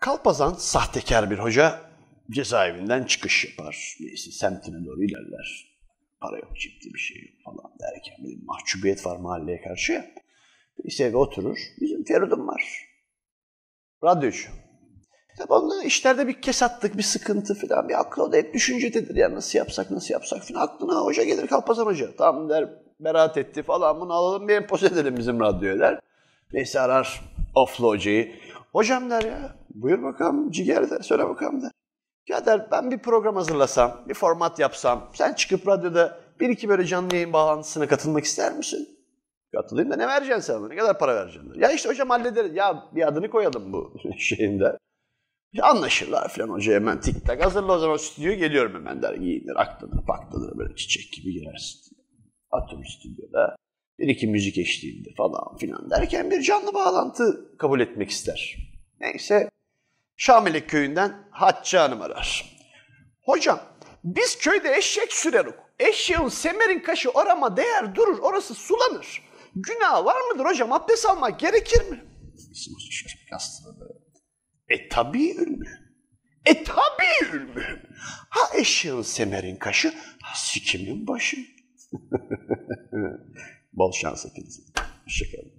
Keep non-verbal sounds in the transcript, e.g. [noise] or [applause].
Kalpazan sahtekar bir hoca cezaevinden çıkış yapar. Neyse semtine doğru ilerler. Para yok, ciddi bir şey yok falan derken bir mahcubiyet var mahalleye karşı ya. Neyse eve oturur. Bizim Feridun var. Radyocu. Tabii onda işlerde bir kesatlık, bir sıkıntı falan, bir aklı o da hep düşüncededir. Ya nasıl yapsak, nasıl yapsak falan. Aklına hoca gelir, Kalpazan Hoca. Tamam der, beraat etti falan bunu alalım bir empoze edelim bizim radyoya der. Neyse arar Oflu Hoca'yı. Hocam der ya, buyur bakalım ciğer der, söyle bakalım der. Ya der ben bir program hazırlasam, bir format yapsam, sen çıkıp radyoda bir iki böyle canlı yayın bağlantısına katılmak ister misin? Katılayım da ne vereceksin sen? Ne kadar para vereceksin? der. Ya işte hocam hallederiz. Ya bir adını koyalım bu [laughs] şeyinde. Anlaşırlar falan hoca hemen tik tak hazırla o zaman stüdyoya geliyorum hemen der. Giyinir, aklanır, paklanır böyle çiçek gibi girersin. Atım stüdyoda. Bir iki müzik eşliğinde falan filan derken bir canlı bağlantı kabul etmek ister. Neyse Şamilik köyünden Hatice Hanım arar. Hocam biz köyde eşek sürerik. Eşeğin semerin kaşı orama değer durur orası sulanır. Günah var mıdır hocam abdest almak gerekir mi? E tabii ülmü. E tabii ülmü. Ha eşeğin semerin kaşı, ha sikimin başı. [laughs] Bol şans hepinize. Hoşçakalın.